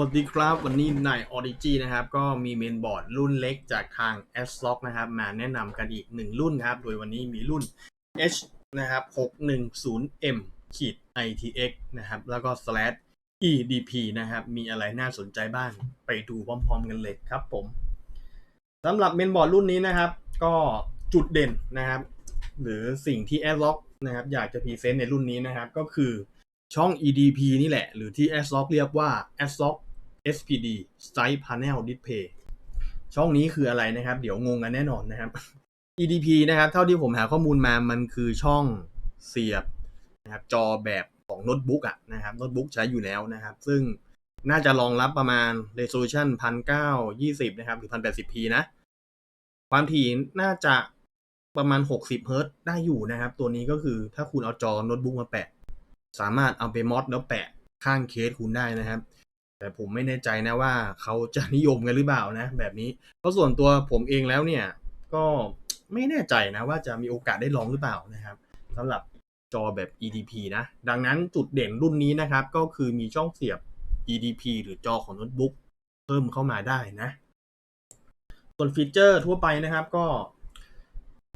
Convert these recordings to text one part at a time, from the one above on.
วัสดีครับ วันนี้ใน Odyssey นะครับ ก็มีเมนบอร์ดรุ่นเล็กจากทาง s l o c นะครับ มาแนะนำกันอีก1รุ่นครับ โดยวันนี้มีรุ่น H นะครับ 610M ขีด ITX นะครับ แล้วก็ slash EDP นะครับ มีอะไรน่าสนใจบ้าง ไปดูพร้อมๆกันเลยครับผมสำหรับเมนบอร์ดรุ่นนี้นะครับ ก็จุดเด่นนะครับ หรือสิ่งที่ s l o c นะครับ อยากจะพรีเซนต์ในรุ่นนี้นะครับ ก็คือช่อง EDP นี่แหละ หรือที่ a s l o c เรียกว่า a s l o c SPD Side Panel Display ช่องนี้คืออะไรนะครับ เดี๋ยวงงกันแน่นอนนะครับ EDP นะครับ เท่าที่ผมหาข้อมูลมามันคือช่องเสียบนะครับจอแบบของโน้ตบุ๊กอะนะครับโน้ตบุ๊กใช้อยู่แล้วนะครับ ซึ่งน่าจะรองรับประมาณ resolution 1920 นะครับ หรือ 1080p นะ ความถี่น่าจะประมาณ 60เฮิรตได้อยู่นะครับ ตัวนี้ก็คือถ้าคุณเอาจอโน้ตบุ๊กมาแปะ สามารถเอาไปมอดแล้วแปะข้างเคสคุณได้นะครับ แต่ผมไม่แน่ใจนะว่าเขาจะนิยมกันหรือเปล่านะ แบบนี้ เพราะส่วนตัวผมเองแล้วเนี่ย ก็ไม่แน่ใจนะว่าจะมีโอกาสได้ลองหรือเปล่านะครับสำหรับจอแบบ EDP นะ ดังนั้นจุดเด่นรุ่นนี้นะครับ ก็คือมีช่องเสียบ EDP หรือจอของโน้ตบุ๊กเพิ่มเข้ามาได้นะ ส่วนฟีเจอร์ทั่วไปนะครับก็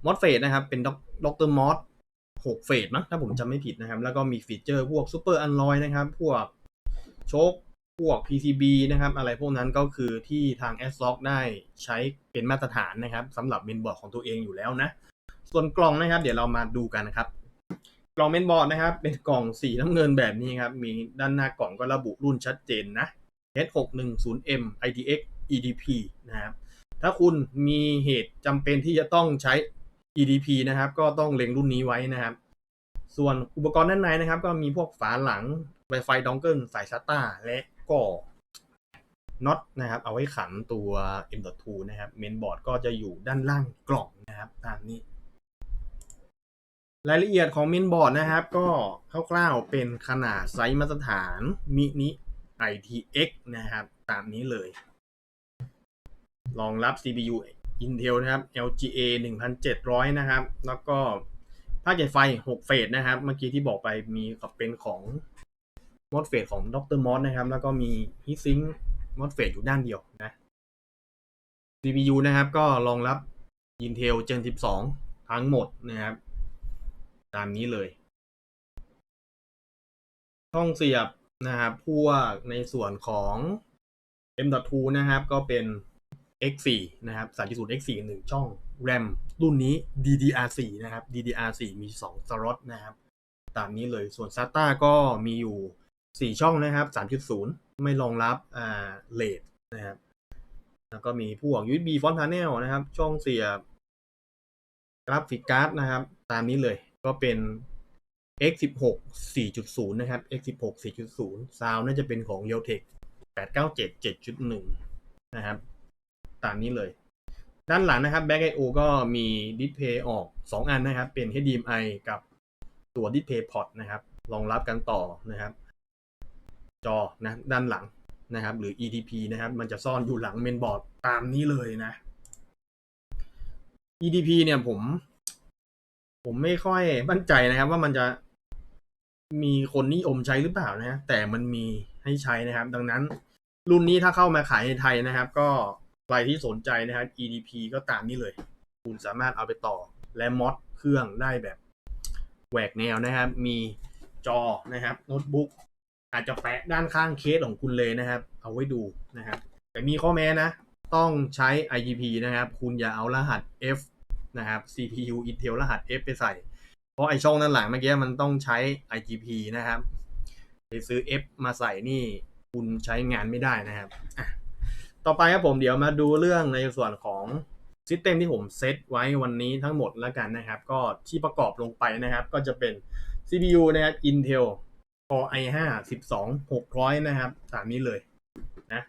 มอดเฟสนะครับ เป็นด็อกเตอร์มอด6เฟสมั้งถ้าผมจำไม่ผิดนะครับ แล้วก็มีฟีเจอร์พวกซูเปอร์อันลอยนะครับ พวกโชค พวก PCB นะครับอะไรพวกนั้นก็คือที่ทาง s l o c k ได้ใช้เป็นมาตรฐานนะครับสำหรับเมนบอร์ดของตัวเองอยู่แล้วนะ ส่วนกล่องนะครับ เดี๋ยวเรามาดูกันนะครับ กล่องเมนบอร์ดนะครับ เป็นกล่องสีน้ำเงินแบบนี้ครับ มีด้านหน้ากล่องก็ระบุรุ่นชัดเจนนะ H610M ITX EDP นะครับ ถ้าคุณมีเหตุจำเป็นที่จะต้องใช้ EDP นะครับ ก็ต้องเล็งรุ่นนี้ไว้นะครับ ส่วนอุปกรณ์ด้านในนะครับ ก็มีพวกฝาหลัง Wi-Fi dongle สาย SATA และ ก็น็อตนะครับเอาไว้ขันตัว M.2 นะครับเมนบอร์ดก็จะอยู่ด้านล่างกล่องนะครับตามนี้ รายละเอียดของเมนบอร์ดนะครับ ก็คร่าวๆเป็นขนาดไซส์มาตรฐานมินิ ITX นะครับ ตามนี้เลยรองรับ CPU Intel นะครับ LGA 1700 นะครับ แล้วก็ภาคใหญ่ไฟ 6 เฟสนะครับ เมื่อกี้ที่บอกไปมีเป็นของ มอดเฟสของดรมอสนะครับ แล้วก็มีฮีซิงมอดเฟสอยู่ด้านเดียวนะ CPU นะครับ ก็รองรับ Intel Gen 12 ทั้งหมดนะครับ ตามนี้เลยช่องเสียบนะครับพวกในส่วนของ M.2 นะครับ ก็เป็น X4 นะครับ3.0 X4 หนึ่งช่อง RAM รุ่นนี้ DDR4 นะครับ DDR4 มี 2 สล็อตนะครับ ตามนี้เลยส่วน SATA ก็มีอยู่ 4ช่องนะครับ3.0ไม่รองรับอ่าเลดนะครับ แล้วก็มีพวก USB font Panel นะครับ ช่องเสียบกราฟิกการ์ดนะครับ ตามนี้เลยก็เป็น X16 4.0 นะครับ X16 4.0 ซาวน่าจะเป็นของ Realtek 897 7.1 นะครับ ตามนี้เลย ด้านหลังนะครับ Back I/O ก็มีดิสเพย์ออก 2 อันนะครับ เป็น HDMI กับตัวดิสเพย์พอร์ตนะครับ รองรับกันต่อนะครับ จอนะด้านหลังนะครับ หรือ EDP นะครับ มันจะซ่อนอยู่หลังเมนบอร์ดตามนี้เลยนะ EDP เนี่ยผม ผมไม่ค่อยมั่นใจนะครับ ว่ามันจะมีคนนิยมใช้หรือเปล่านะแต่มันมีให้ใช้นะครับ ดังนั้นรุ่นนี้ถ้าเข้ามาขายในไทยนะครับ ก็ใครที่สนใจนะครับ EDP ก็ตามนี้เลย คุณสามารถเอาไปต่อและมอดเครื่องได้แบบแหวกแนวนะครับ มีจอนะครับโน้ตบุ๊ก อาจจะแปะด้านข้างเคสของคุณเลยนะครับ เอาไว้ดูนะครับ แต่มีข้อแม้นะ ต้องใช้ IGP นะครับ คุณอย่าเอารหัส F นะครับ CPU Intel รหัส F ไปใส่ เพราะไอช่องด้านหลังเมื่อกี้มันต้องใช้ IGP นะครับไปซื้อ F มาใส่นี่คุณใช้งานไม่ได้นะครับ ต่อไปครับผมเดี๋ยวมาดูเรื่องในส่วนของซิสเต็มที่ผมเซตไว้วันนี้ทั้งหมดแล้วกันนะครับ ก็ที่ประกอบลงไปนะครับ ก็จะเป็น CPU นะครับ Intel Core i5 12600 นะครับ ตามนี้เลยนะ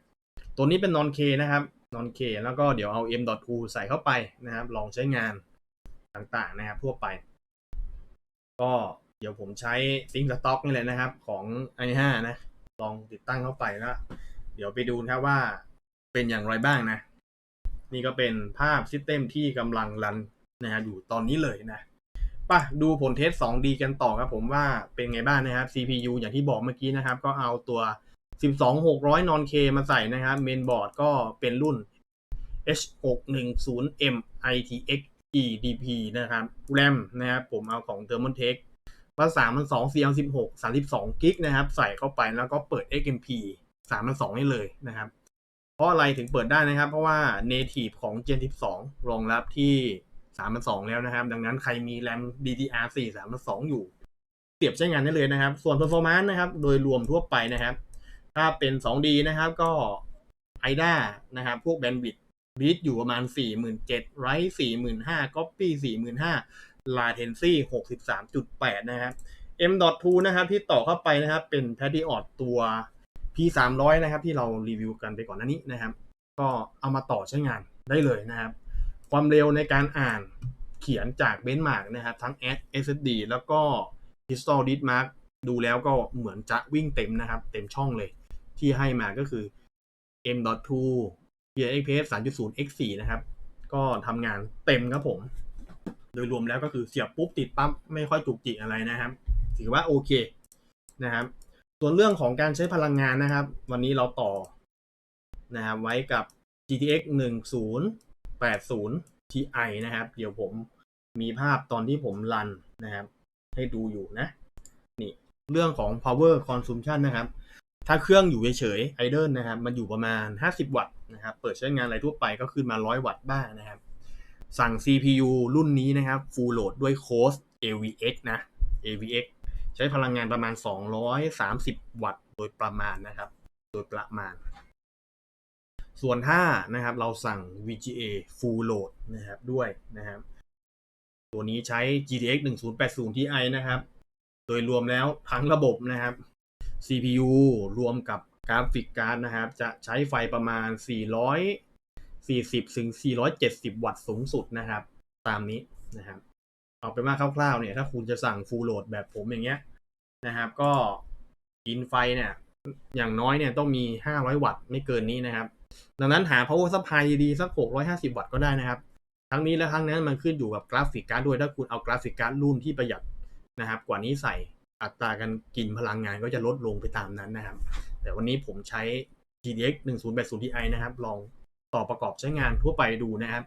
ตัวนี้เป็น non K นะครับ non K แล้วก็เดี๋ยวเอา M.2 ใส่เข้าไปนะครับ ลองใช้งานต่างๆนะครับทั่วไป ก็เดี๋ยวผมใช้ Sync Stock นี่แหละนะครับ ของ i5 นะ ลองติดตั้งเข้าไปแล้ว เดี๋ยวไปดูนะครับว่าเป็นอย่างไรบ้างนะ นี่ก็เป็นภาพซิสเต็มที่กำลังรันนะฮะอยู่ตอนนี้เลยนะ ป่ะดูผลเทส 2D กันต่อครับผมว่าเป็นไงบ้างนะครับ CPU อย่างที่บอกเมื่อกี้นะครับ ก็เอาตัว 12600นอนเคมาใส่นะครับเมนบอร์ดก็เป็นรุ่น H610M ITX EDP นะครับ RAM นะครับผมเอาของ Thermaltake ภาษามัน2 CL16 32กิกนะครับ ใส่เข้าไปแล้วก็เปิด XMP 3,200ให้เลยนะครับ เพราะอะไรถึงเปิดได้นะครับ เพราะว่า native ของ Gen 12 รองรับที่ 3,200แล้วนะครับ ดังนั้นใครมี RAM DDR4 3,200องอยู่เสียบใช้งานได้เลยนะครับ ส่วน performance นะครับ โดยรวมทั่วไปนะครับ ถ้าเป็น 2D นะครับก็ IDA นะครับ พวก bandwidth บีทอยู่ประมาณ 47,000 Write 45,000 Copy 45,000 Latency 63.8 นะครับ M.2 นะครับ ที่ต่อเข้าไปนะครับ เป็น p a d i o t ตัว P300 นะครับ ที่เรารีวิวกันไปก่อนหน้านี้นะครับ ก็เอามาต่อใช้งานได้เลยนะครับ ความเร็วในการอ่านเขียนจากเบนช์มาร์กนะครับ ทั้ง SSD แล้วก็ Crystal Disk Mark ดูแล้วก็เหมือนจะวิ่งเต็มนะครับ เต็มช่องเลย ที่ให้มาก็คือ M.2 PXPS 3.0 X4 นะครับ ก็ทำงานเต็มครับผม โดยรวมแล้วก็คือเสียบปุ๊บติดปั๊บไม่ค่อยจุกจิกอะไรนะครับ ถือว่าโอเคนะครับ ส่วนเรื่องของการใช้พลังงานนะครับ วันนี้เราต่อนะครับไว้กับ GTX 10 80ti นะครับ เดี๋ยวผมมีภาพตอนที่ผมรันนะครับ ให้ดูอยู่นะ นี่เรื่องของ power consumption นะครับ ถ้าเครื่องอยู่เฉยๆ idle นะครับ มันอยู่ประมาณ 50 วัตต์นะครับ เปิดใช้งานอะไรทั่วไปก็ขึ้นมา 100 วัตต์บ้างนะครับ สั่ง CPU รุ่นนี้นะครับ full load ด้วย Cos AVX นะ AVX ใช้พลังงานประมาณ 230 วัตต์โดยประมาณนะครับ โดยประมาณ ส่วนถ้านะครับเราสั่ง VGA full load นะครับด้วยนะครับ ตัวนี้ใช้ GTX 1080 Ti นะครับ โดยรวมแล้วทั้งระบบนะครับ CPU รวมกับกราฟิกการ์ดนะครับ จะใช้ไฟประมาณ 440 ถึง 470 วัตต์สูงสุดนะครับ ตามนี้นะครับ เอาเป็นว่าคร่าวๆเนี่ยถ้าคุณจะสั่ง full load แบบผมอย่างเงี้ยนะครับ ก็กินไฟเนี่ยอย่างน้อยเนี่ยต้องมี 500 วัตต์ไม่เกินนี้นะครับ ดังนั้นหา power supply ดีๆสัก 650 วัตต์ก็ได้นะครับ ทั้งนี้และทั้งนั้นมันขึ้นอยู่กับกราฟิกการ์ดด้วย ถ้าคุณเอากราฟิกการ์ดรุ่นที่ประหยัดนะครับ กว่านี้ใส่อัตราการกินพลังงานก็จะลดลงไปตามนั้นนะครับ แต่วันนี้ผมใช้ GTX 1080 Ti นะครับ ลองต่อประกอบใช้งานทั่วไปดูนะครับ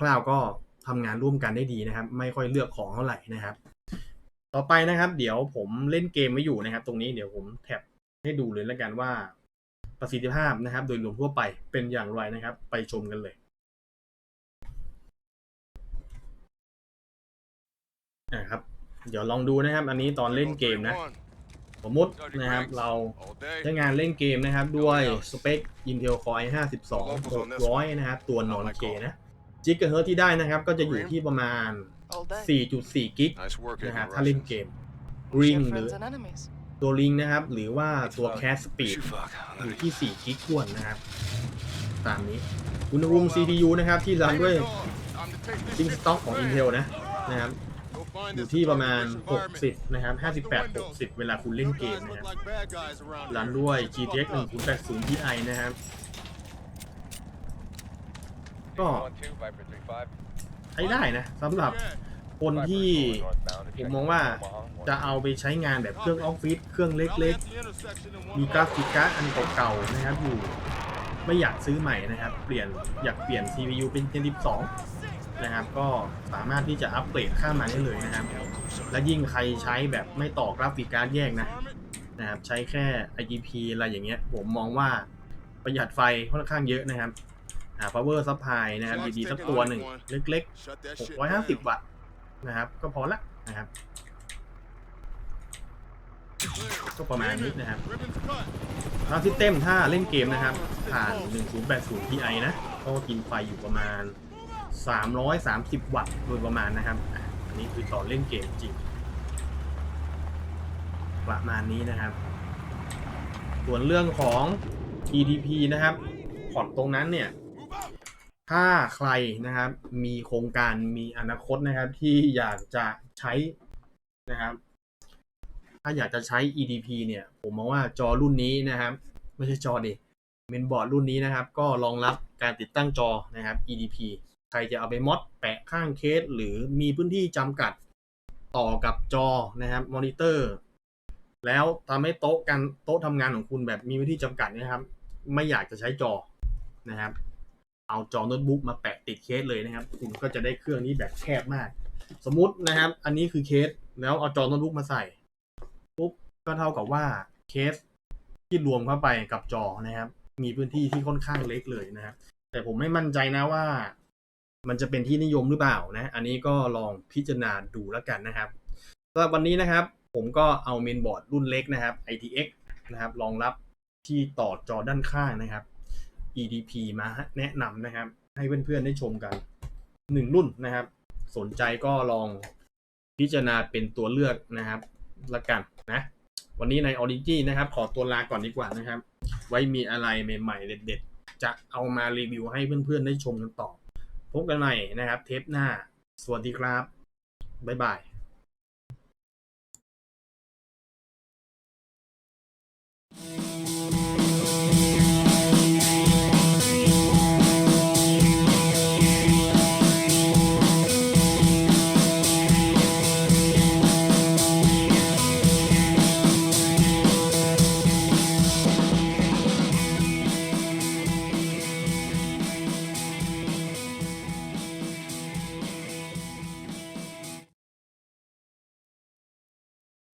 คร่าวๆก็ทำงานร่วมกันได้ดีนะครับ ไม่ค่อยเลือกของเท่าไหร่นะครับ ต่อไปนะครับ เดี๋ยวผมเล่นเกมไว้อยู่นะครับ ตรงนี้เดี๋ยวผมแท็บให้ดูเลยแล้วกันว่า ประสิทธิภาพนะครับ โดยรวมทั่วไปเป็นอย่างไรนะครับ ไปชมกันเลยอ่าครับ เดี๋ยวลองดูนะครับ อันนี้ตอนเล่นเกมนะ สมมตินะครับเราใช้งานเล่นเกมนะครับ ด้วยสเปค Intel Core i52 600 นะครับ ตัวนอนเคนะจิกเกอร์เฮิร์ที่ได้นะครับ ก็จะอยู่ที่ประมาณ 4.4 กิกนะครับถ้าเล่นเกม We Ring share หรือ ตัวลิงนะครับ หรือว่าตัว Fuck. Cat Speed Shoot, fuck. อยู่ที่ 4 กิกทวนนะครับ ตามนี้อุณหภูมิ CPU นะครับที่รันด้วยซิงสต็อกของ Intel นะนะครับอยู่ที่ประมาณ 60 นะครับ 58 60 เวลาคุณเล่นเกมนะครับรันด้วย GTX 1080 Ti นะครับ ก็ใช้ได้นะสำหรับ คนที่ผมมองว่าจะเอาไปใช้งานแบบเครื่องออฟฟิศเครื่องเล็กๆ มีกราฟิกการ์ดอันเก่าๆนะครับอยู่ไม่อยากซื้อใหม่นะครับ เปลี่ยนอยากเปลี่ยน CPU เป็น Gen 12 นะครับ ก็สามารถที่จะอัปเกรดข้ามมาได้เลยนะครับ และยิ่งใครใช้แบบไม่ต่อกราฟิกการ์ดแยกนะนะครับใช้แค่ IGP อะไรอย่างเงี้ย ผมมองว่าประหยัดไฟค่อนข้างเยอะนะครับหา power supply นะครับดีๆสักตัวหนึ่งเล็กๆ 650 วัตต์ นะครับ ก็พอละนะครับ ก็ประมาณนี้นะครับทางซิสเต็มถ้าเล่นเกมนะครับ ผ่าน 1080 Ti นะ ก็กินไฟอยู่ประมาณ 330 วัตต์โดยประมาณนะครับอันนี้คือตอนเล่นเกมจริง ประมาณนี้นะครับ ส่วนเรื่องของ EDP นะครับ พอร์ตตรงนั้นเนี่ย ถ้าใครนะครับมีโครงการมีอนาคตนะครับที่อยากจะใช้นะครับ ถ้าอยากจะใช้ EDP เนี่ย ผมมองว่าจอรุ่นนี้นะครับ ไม่ใช่จอดิเมนบอร์ดรุ่นนี้นะครับ ก็รองรับการติดตั้งจอนะครับ EDP ใครจะเอาไปมอดแปะข้างเคส หรือมีพื้นที่จำกัดต่อกับจอนะครับมอนิเตอร์ แล้วทำให้โต๊ะการโต๊ะทำงานของคุณแบบมีพื้นที่จำกัดนะครับ ไม่อยากจะใช้จอนะครับ เอาจอโน้ตบุ๊กมาแปะติดเคสเลยนะครับ คุณก็จะได้เครื่องนี้แบบแคบมาก สมมุตินะครับ อันนี้คือเคสแล้วเอาจอโน้ตบุ๊กมาใส่ปุ๊บก็เท่ากับว่าเคสที่รวมเข้าไปกับจอนะครับ มีพื้นที่ที่ค่อนข้างเล็กเลยนะครับ แต่ผมไม่มั่นใจนะว่า มันจะเป็นที่นิยมหรือเปล่านะ อันนี้ก็ลองพิจารณาดูแล้วกันนะครับสำหรับวันนี้นะครับ ผมก็เอาเมนบอร์ดรุ่นเล็กนะครับ ITX นะครับรองรับที่ต่อจอด้านข้างนะครับ EDP มาแนะนำนะครับ ให้เพื่อนๆได้ชมกันหนึ่งรุ่นนะครับ สนใจก็ลองพิจารณาเป็นตัวเลือกนะครับละกันนะ วันนี้ใน Origi นะครับ ขอตัวลาก่อนดีกว่านะครับ ไว้มีอะไรใหม่ๆ เด็ดๆ จะเอามารีวิวให้เพื่อนๆได้ชมกันต่อ พบกันใหม่นะครับ เทปหน้า สวัสดีครับ บ๊ายบาย